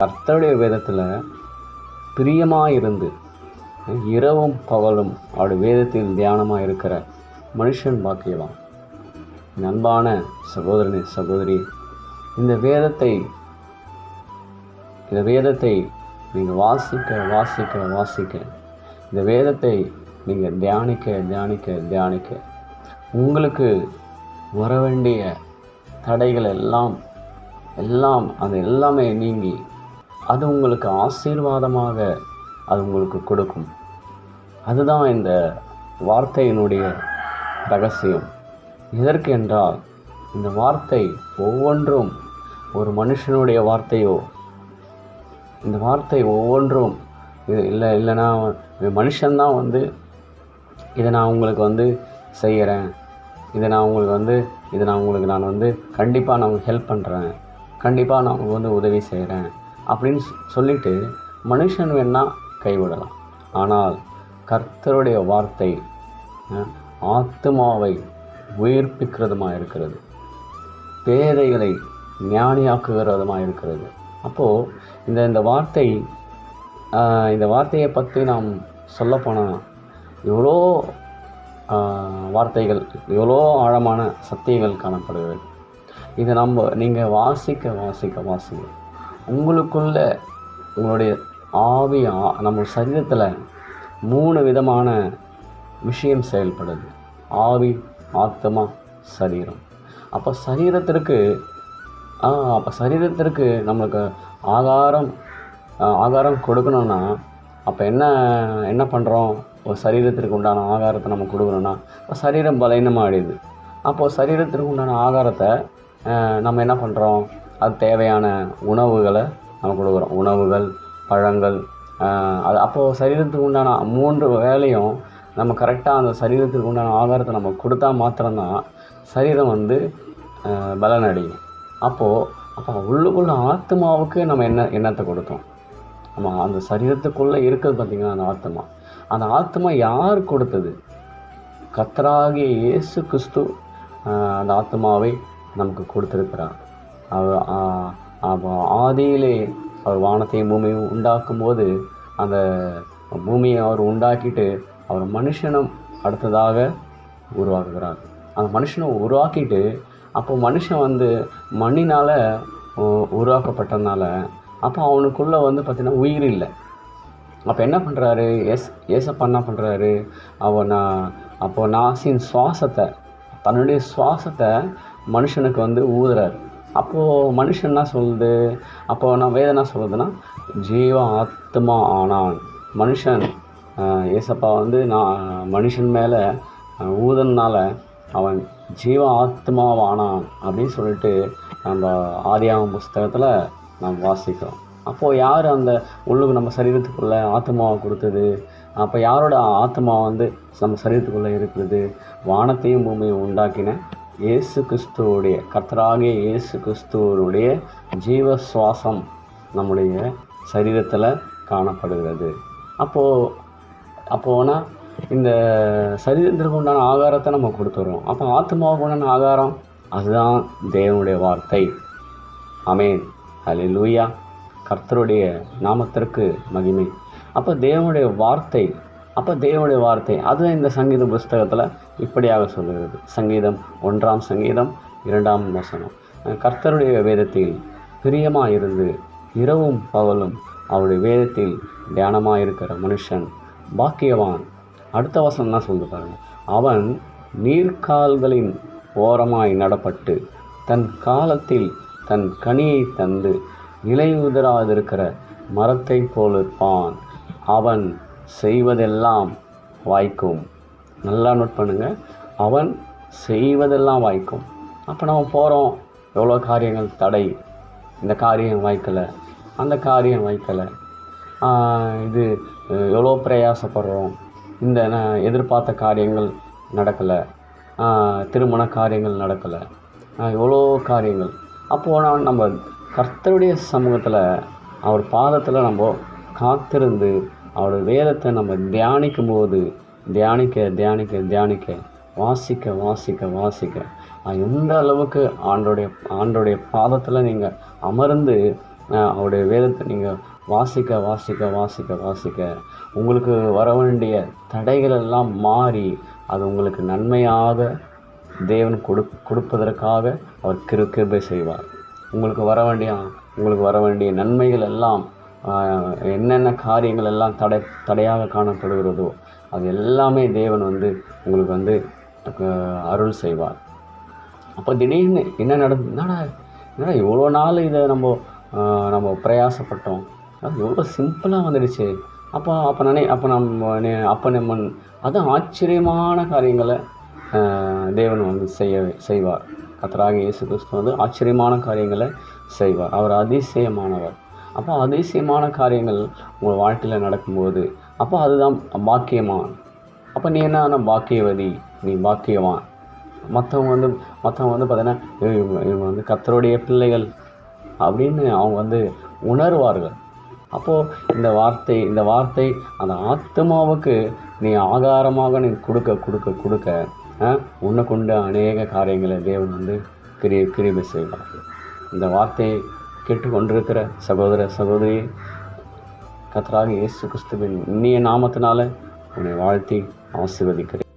கர்த்தருடைய வேதத்தில் பிரியமாக இருந்து இரவும் பகலும் அவருடைய வேதத்தில் தியானமாக இருக்கிற மனுஷன் பாக்கியவான். நண்பான அன்பான சகோதரனே சகோதரி இந்த வேதத்தை இந்த வேதத்தை நீங்கள் வாசிக்க வாசிக்க வாசிக்க இந்த வேதத்தை நீங்கள் தியானிக்க தியானிக்க தியானிக்க உங்களுக்கு வர வேண்டிய தடைகள் எல்லாம் எல்லாம் அது எல்லாமே நீங்கி அது உங்களுக்கு ஆசீர்வாதமாக அது உங்களுக்கு கொடுக்கும். அதுதான் இந்த வார்த்தையினுடைய ரகசியம். எதற்கு என்றால் இந்த வார்த்தை ஒவ்வொன்றும் ஒரு மனுஷனுடைய வார்த்தையோ இந்த வார்த்தை ஒவ்வொன்றும் இது இல்லை இல்லைன்னா மனுஷன்தான் வந்து இதை நான் உங்களுக்கு வந்து செய்கிறேன் இதை நான் உங்களுக்கு வந்து இதை நான் உங்களுக்கு நான் வந்து கண்டிப்பாக நான் உங்களுக்கு ஹெல்ப் பண்ணுறேன் கண்டிப்பாக நான் உங்களுக்கு வந்து உதவி செய்கிறேன் அப்படின்னு சொ- சொல்லிட்டு மனுஷன் வேணால் கைவிடலாம். ஆனால் கர்த்தருடைய வார்த்தை ஆத்மாவை ஆத்துமாவை உயிர்ப்பிக்கிறதுமாக இருக்கிறது. பேதைகளை ஞானியாக்குகிறதுமாக இருக்கிறது. அப்போது இந்த இந்த வார்த்தை இந்த வார்த்தையை பற்றி நாம் சொல்லப்போனால் எவ்வளோ வார்த்தைகள் எவ்வளோ ஆழமான சத்தியங்கள் காணப்படுகிறது. இதை நம்ம நீங்கள் வாசிக்க வாசிக்க வாசிக்க உங்களுக்குள்ள உங்களுடைய ஆவி ஆ- நம்ம சரீரத்தில் மூணு விதமான விஷயம் செயல்படுது. ஆவி ஆத்மா சரீரம். அப்போ சரீரத்திற்கு அப்போ சரீரத்திற்கு நம்மளுக்கு ஆகாரம் ஆகாரம் கொடுக்கணும்னா அப்போ என்ன என்ன பண்ணுறோம் ஒரு சரீரத்திற்கு உண்டான ஆகாரத்தை நம்ம கொடுக்கணும்னா இப்போ சரீரம் பலவீனமாகிடுது அப்போது சரீரத்திற்கு உண்டான ஆகாரத்தை நம்ம என்ன பண்ணுறோம் அது தேவையான உணவுகளை நம்ம கொடுக்குறோம். உணவுகள் பழங்கள் அது அப்போது சரீரத்துக்கு உண்டான மூன்று வேலையும் நம்ம கரெக்டாக அந்த சரீரத்துக்கு உண்டான ஆதாரத்தை நம்ம கொடுத்தா மாத்திரம்தான் சரீரம் வந்து பலனடையும். அப்போது அப்போ உள்ளுக்குள்ள ஆத்மாவுக்கு நம்ம என்ன எண்ணத்தை கொடுத்தோம்? நம்ம அந்த சரீரத்துக்குள்ளே இருக்கிறது பார்த்திங்கன்னா அந்த ஆத்மா. அந்த ஆத்மா யார் கொடுத்தது? கத்தராகிய இயேசு கிறிஸ்து அந்த ஆத்மாவை நமக்கு கொடுத்திருக்கிறார். ஆதியிலே அவர் வானத்தையும் பூமியும் உண்டாக்கும்போது அந்த பூமியை அவர் உண்டாக்கிட்டு அவர் மனுஷனும் அடுத்ததாக உருவாக்குகிறார். அந்த மனுஷனை உருவாக்கிட்டு அப்போ மனுஷன் வந்து மண்ணினால் உருவாக்கப்பட்டதுனால அப்போ அவனுக்குள்ளே வந்து பார்த்திங்கன்னா உயிர் இல்லை. அப்போ என்ன பண்ணுறாரு எஸ் ஏசப்பா என்ன பண்ணுறாரு அவன் நான் அப்போ நாசின் சுவாசத்தை தன்னுடைய சுவாசத்தை மனுஷனுக்கு வந்து ஊதுறாரு. அப்போது மனுஷன் என்ன சொல்லுது? அப்போது நான் வேதம் என்ன சொல்லுதுன்னா ஜீவ ஆத்மா ஆனான். மனுஷன் ஏசப்பா வந்து நான் மனுஷன் மேலே ஊதனால அவன் ஜீவ ஆத்மாவானான் அப்படின்னு சொல்லிட்டு நம்ம ஆதியாம புஸ்தகத்தில் நாம் வாசிக்கிறோம். அப்போது யார் அந்த உள்ளுக்கு நம்ம சரீரத்துக்குள்ளே ஆத்மாவை கொடுத்தது? அப்போ யாரோட ஆத்மா வந்து நம்ம சரீரத்துக்குள்ளே இருக்கிறது? வானத்தையும் பூமியும் உண்டாக்கின இயேசு கிறிஸ்துவோடைய கர்த்தராகிய இயேசு கிறிஸ்துவனுடைய ஜீவ சுவாசம் நம்முடைய சரீரத்தில் காணப்படுகிறது. அப்போது அப்போனா இந்த சரீரத்திற்கு உண்டான ஆகாரத்தை நம்ம கொடுத்துட்றோம் அப்போ ஆத்மாவுக்கு உண்டான ஆகாரம் அதுதான் தேவனுடைய வார்த்தை. அமேன் லூயா கர்த்தருடைய நாமத்திற்கு மகிமை. அப்போ தேவனுடைய வார்த்தை அப்போ தேவனுடைய வார்த்தை அது இந்த சங்கீத புஸ்தகத்தில் இப்படியாக சொல்லுகிறது சங்கீதம் ஒன்றாம் சங்கீதம் இரண்டாம் வசனம். கர்த்தருடைய வேதத்தில் பிரியமாக இருந்து இரவும் பகலும் அவருடைய வேதத்தில் தியானமாக இருக்கிற மனுஷன் பாக்கியவான். அடுத்த வசனம் என்ன சொல்லு பாருங்க. அவன் நீர்க்கால்களின் ஓரமாய் நடப்பட்டு தன் காலத்தில் தன் கனியை தந்து இலையுதிராதிருக்கிற மரத்தைப் போலிருப்பான் அவன் செய்வதெல்லாம் வாய்க்கும். நல்லா நோட் பண்ணுங்கள் அவன் செய்வதெல்லாம் வாய்க்கும். அப்போ நம்ம போகிறோம் எவ்வளோ காரியங்கள் தடை. இந்த காரியம் வாய்க்கலை. அந்த காரியம் வாய்க்கலை. இது எவ்வளோ பிரயாசப்படுறோம். இந்த நான் எதிர்பார்த்த காரியங்கள் நடக்கலை. திருமண காரியங்கள் நடக்கலை. எவ்வளோ காரியங்கள். அப்போது நம்ம கர்த்தருடைய சமூகத்தில் அவர் பாதத்தில் நம்ம காத்திருந்து அவருடைய வேதத்தை நம்ம தியானிக்கும் போது தியானிக்க தியானிக்க தியானிக்க வாசிக்க வாசிக்க வாசிக்க எந்த அளவுக்கு ஆண்டோடைய ஆண்டோடைய பாதத்தில் நீங்கள் அமர்ந்து அவருடைய வேதத்தை நீங்கள் வாசிக்க வாசிக்க வாசிக்க வாசிக்க உங்களுக்கு வர வேண்டிய தடைகள் எல்லாம் மாறி அது உங்களுக்கு நன்மையாக தேவன் கொடு கொடுப்பதற்காக அவர் கிரு கிருபை செய்வார். உங்களுக்கு வர வேண்டிய உங்களுக்கு வர வேண்டிய நன்மைகள் எல்லாம் என்னென்ன காரியங்கள் எல்லாம் தடை தடையாக காணப்படுகிறதோ அது எல்லாமே தேவன் வந்து உங்களுக்கு வந்து அருள் செய்வார். அப்போ திடீர்னு என்ன நடந்து என்னடா என்னடா இவ்வளோ நாள் இதை நம்ம நம்ம பிரயாசப்பட்டோம். அது எவ்வளோ சிம்பிளாக வந்துடுச்சு. அப்போ அப்போ நினை அப்போ நம்ம அப்போ நம்ம அதுவும் ஆச்சரியமான காரியங்களை தேவன் வந்து செய்ய செய்வார். கத்தராக இயேசு கிறிஸ்து வந்து ஆச்சரியமான காரியங்களை செய்வார். அவர் அதிசயமானவர். அப்போ அதிசயமான காரியங்கள் உங்கள் வாழ்க்கையில் நடக்கும்போது அப்போ அதுதான் பாக்கியமான். அப்போ நீ என்ன பாக்கியவதி? நீ பாக்கியவான். மற்றவங்க வந்து மற்றவங்க வந்து பார்த்தீங்கன்னா இவங்க இவங்க வந்து கத்தருடைய பிள்ளைகள் அப்படின்னு அவங்க வந்து உணர்வார்கள். அப்போது இந்த வார்த்தை இந்த வார்த்தை அந்த ஆத்மாவுக்கு நீ ஆகாரமாக நீ கொடுக்க கொடுக்க கொடுக்க உன்னை கொண்டு அநேக காரியங்களை தேவன் வந்து கிரி கிரிமை செய்வார். இந்த வார்த்தையை கேட்டுக்கொண்டிருக்கிற சகோதர சகோதரி கத்தராக இயேசு கிறிஸ்துவின் இனிய நாமத்தினால உன்னை வாழ்த்தி ஆசீர்வதிக்கிறேன்.